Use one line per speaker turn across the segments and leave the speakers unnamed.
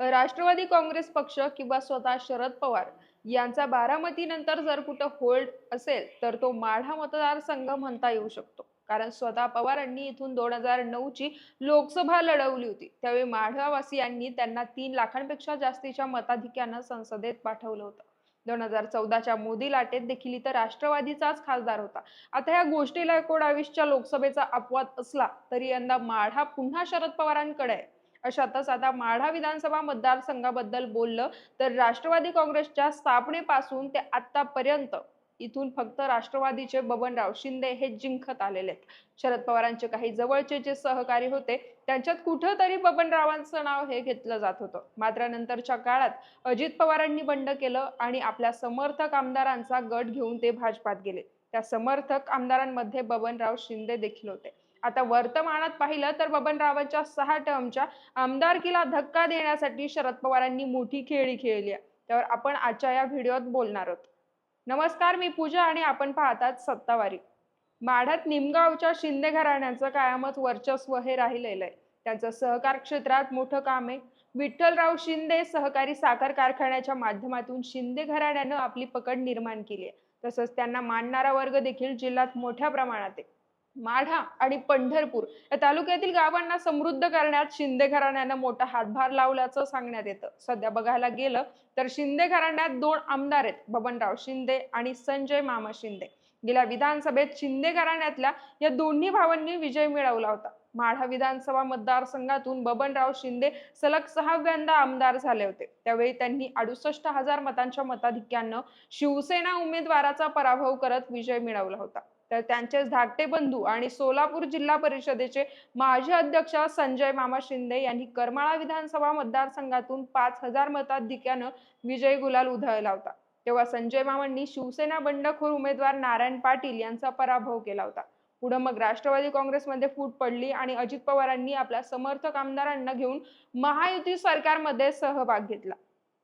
राष्ट्रवादी काँग्रेस पक्ष किंवा स्वतः शरद पवार यांचा बारामती नंतर जर कुठं होल्ड असेल तर तो माढा मतदारसंघ म्हणता येऊ शकतो. कारण स्वतः पवारांनी इथून दोन हजार नऊ ची लोकसभा लढवली होती. त्यावेळी माढावासियांनी त्यांना तीन लाखांपेक्षा जास्तीच्या मताधिक्यानं संसदेत पाठवलं होतं. दोन हजार चौदाच्या मोदी लाटेत देखील इथं राष्ट्रवादीचाच खासदार होता. आता या गोष्टीला एकोणावीसच्या लोकसभेचा अपवाद असला तरी यंदा माढा पुन्हा शरद पवारांकडे आहे. अशातच आता माढा विधानसभा मतदारसंघाबद्दल बोललं तर राष्ट्रवादी काँग्रेसच्या स्थापनेपासून ते आतापर्यंत इथून फक्त राष्ट्रवादीचे बबनराव शिंदे हे जिंकत आलेले आहेत. शरद पवारांचे काही जवळचे जे सहकारी होते त्यांच्यात कुठंतरी बबनरावांचं नाव हे घेतलं जात होतं. मात्र नंतरच्या काळात अजित पवारांनी बंड केलं आणि आपल्या समर्थक आमदारांचा गट घेऊन ते भाजपात गेले. त्या समर्थक आमदारांमध्ये बबनराव शिंदे देखील होते. आता वर्तमानात पाहिलं तर बबनरावांच्या सहा टर्मच्या आमदारकीला धक्का देण्यासाठी शरद पवारांनी मोठी खेळी खेळली आहे. त्यावर आपण आजच्या या व्हिडिओत बोलणार आहोत. नमस्कार मी पूजा आणि आपण पाहतात सत्तावारी. माढ्यात निमगावच्या शिंदे घराण्याचं कायमच वर्चस्व हे राहिलेलं आहे. त्यांचं सहकार क्षेत्रात मोठं काम आहे. विठ्ठलराव शिंदे सहकारी साखर कारखान्याच्या माध्यमातून शिंदे घराण्यानं आपली पकड निर्माण केली आहे. तसंच त्यांना मानणारा वर्ग देखील जिल्ह्यात मोठ्या प्रमाणात आहे. माढा आणि पंढरपूर या तालुक्यातील गावांना समृद्ध करण्यात शिंदे घराण्यानं मोठा हातभार लावल्याचं सांगण्यात येतं. सध्या बघायला गेलं तर शिंदे घराण्यात दोन आमदार आहेत बबनराव शिंदे आणि संजय मामा शिंदे. गेल्या विधानसभेत शिंदे घराण्यातल्या या दोन्ही भावांनी विजय मिळवला होता. माढा विधानसभा मतदारसंघातून बबनराव शिंदे सलग सहाव्यांदा आमदार झाले होते. त्यावेळी त्यांनी अडुसष्ट हजार मतांच्या मताधिक्यानं शिवसेना उमेदवाराचा पराभव करत विजय मिळवला होता. तर त्यांचे धाकटे बंधू आणि सोलापूर जिल्हा परिषदेचे माजी अध्यक्ष संजय मामा शिंदे यांनी करमाळा विधानसभा मतदारसंघातून पाच हजार मताधिक्यानं विजय गुलाल उधळला होता. तेव्हा संजय मामांनी शिवसेना बंडखोर उमेदवार नारायण पाटील यांचा पराभव केला होता. पुढे मग राष्ट्रवादी काँग्रेसमध्ये फूट पडली आणि अजित पवारांनी आपल्या समर्थक आमदारांना घेऊन महायुती सरकारमध्ये सहभाग घेतला.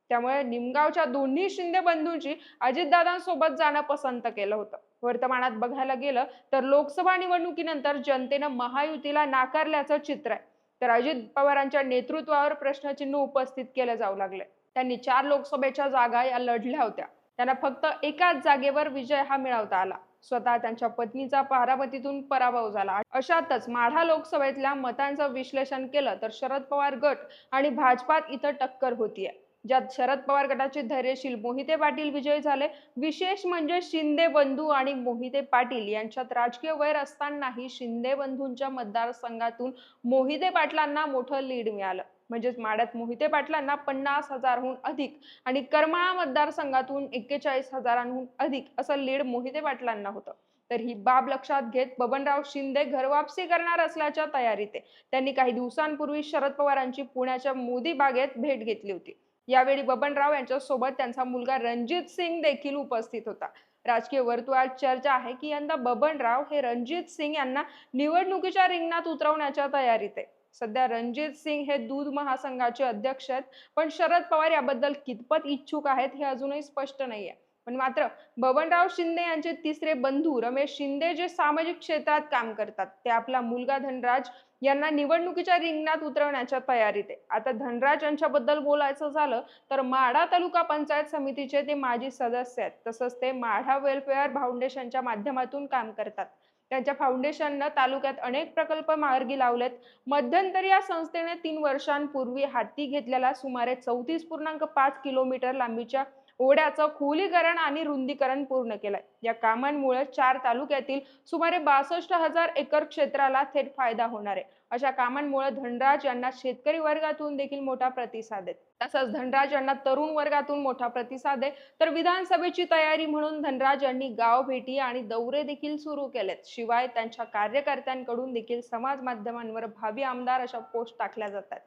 त्यामुळे निमगावच्या दोन्ही शिंदे बंधूंची अजितदादांसोबत जाणं पसंत केलं होतं. वर्तमानात बघायला गेलं तर लोकसभा निवडणुकीनंतर जनतेनं महायुतीला नाकारल्याचं चित्र आहे. तर अजित पवारांच्या नेतृत्वावर प्रश्नचिन्ह उपस्थित केलं जाऊ लागले त्यांनी चार लोकसभेच्या जागा या लढल्या होत्या. त्यांना फक्त एकाच जागेवर विजय हा मिळवता आला. स्वतः त्यांच्या पत्नीचा बारामतीतून पराभव झाला. अशातच माढा लोकसभेतल्या मतांचं विश्लेषण केलं तर शरद पवार गट आणि भाजपात इथं टक्कर होतीये. ज्यात शरद पवार गटाचे धैर्यशील मोहिते पाटील विजयी झाले. विशेष म्हणजे शिंदे बंधू आणि मोहिते पाटील यांच्यात राजकीय वैर असतानाही शिंदे बंधूंच्या मतदारसंघातून मोहिते पाटलांना मोठं लीड मिळालं. म्हणजेच माड्यात मोहिते पाटलांना पन्नास हजारहून अधिक आणि करमाळा मतदारसंघातून एक्केचाळीस हजारांहून अधिक असं लीड मोहिते पाटलांना होतं. तर ही बाब लक्षात घेत बबनराव शिंदे घरवापसी करणार असल्याच्या तयारीत आहे. त्यांनी काही दिवसांपूर्वी शरद पवारांची पुण्याच्या मोदी बागेत भेट घेतली होती. यावेळी बबनराव यांच्यासोबत त्यांचा मुलगा रणजित सिंग देखील उपस्थित होता. राजकीय वर्तुळात चर्चा आहे की यंदा बबनराव हे रणजित सिंग यांना निवडणुकीच्या रिंगणात उतरवण्याच्या तयारीत आहे. सध्या रणजित सिंग हे दूध महासंघाचे अध्यक्ष आहेत पण शरद पवार याबद्दल कितपत इच्छुक आहेत हे अजूनही स्पष्ट नाहीये. पण मात्र बबनराव शिंदे यांचे तिसरे बंधू रमेश शिंदे जे सामाजिक क्षेत्रात काम करतात ते आपला मुलगा धनराज यांना निवडणुकीच्या रिंगणात उतरवण्याच्या तयारीत आहे. आता धनराज यांच्याबद्दल बोलायचं झालं तर माढा तालुका पंचायत समितीचे ते माजी सदस्य आहेत. तसंच ते माढा वेलफेअर फाउंडेशनच्या माध्यमातून काम करतात. त्यांच्या फाउंडेशननं तालुक्यात अनेक प्रकल्प मार्गी लावलेत. मध्यंतरी या संस्थेने तीन वर्षांपूर्वी हाती घेतलेला सुमारे चौतीस पूर्णांक पाच किलोमीटर लांबीच्या ओढ्याचं खोलीकरण आणि रुंदीकरण पूर्ण केलंय. या कामांमुळे चार तालुक्यातील सुमारे बासष्ट हजार एकर क्षेत्राला थेट फायदा होणार आहे. अशा कामांमुळे धनराज यांना शेतकरी वर्गातून देखील मोठा प्रतिसाद आहे. तसंच धनराज यांना तरुण वर्गातून मोठा प्रतिसाद आहे. तर विधानसभेची तयारी म्हणून धनराज यांनी गाव भेटी आणि दौरे देखील सुरू केलेत. शिवाय त्यांच्या कार्यकर्त्यांकडून देखील समाज माध्यमांवर भावी आमदार अशा पोस्ट टाकल्या जातात.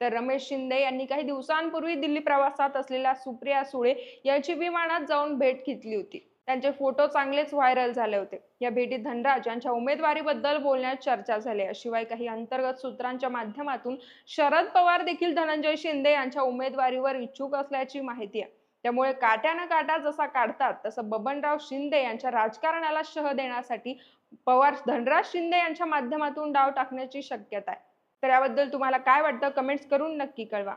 तर रमेश शिंदे यांनी काही दिवसांपूर्वी दिल्ली प्रवासात असलेल्या सुप्रिया सुळे यांची विमानात जाऊन भेट घेतली होती. त्यांचे फोटो चांगलेच व्हायरल झाले होते. या भेटीत धनराज यांच्या उमेदवारीबद्दल बोलण्यात चर्चा झाली. शिवाय काही अंतर्गत सूत्रांच्या माध्यमातून शरद पवार देखील धनंजय शिंदे यांच्या उमेदवारीवर इच्छुक असल्याची माहिती आहे. त्यामुळे काट्यानं काटा जसा काढतात तसं बबनराव शिंदे यांच्या राजकारणाला शह देण्यासाठी पवार धनराज शिंदे यांच्या माध्यमातून डाव टाकण्याची शक्यता आहे. तर याबद्दल तुम्हाला काय वाटतं? कमेंट्स करून नक्की कळवा.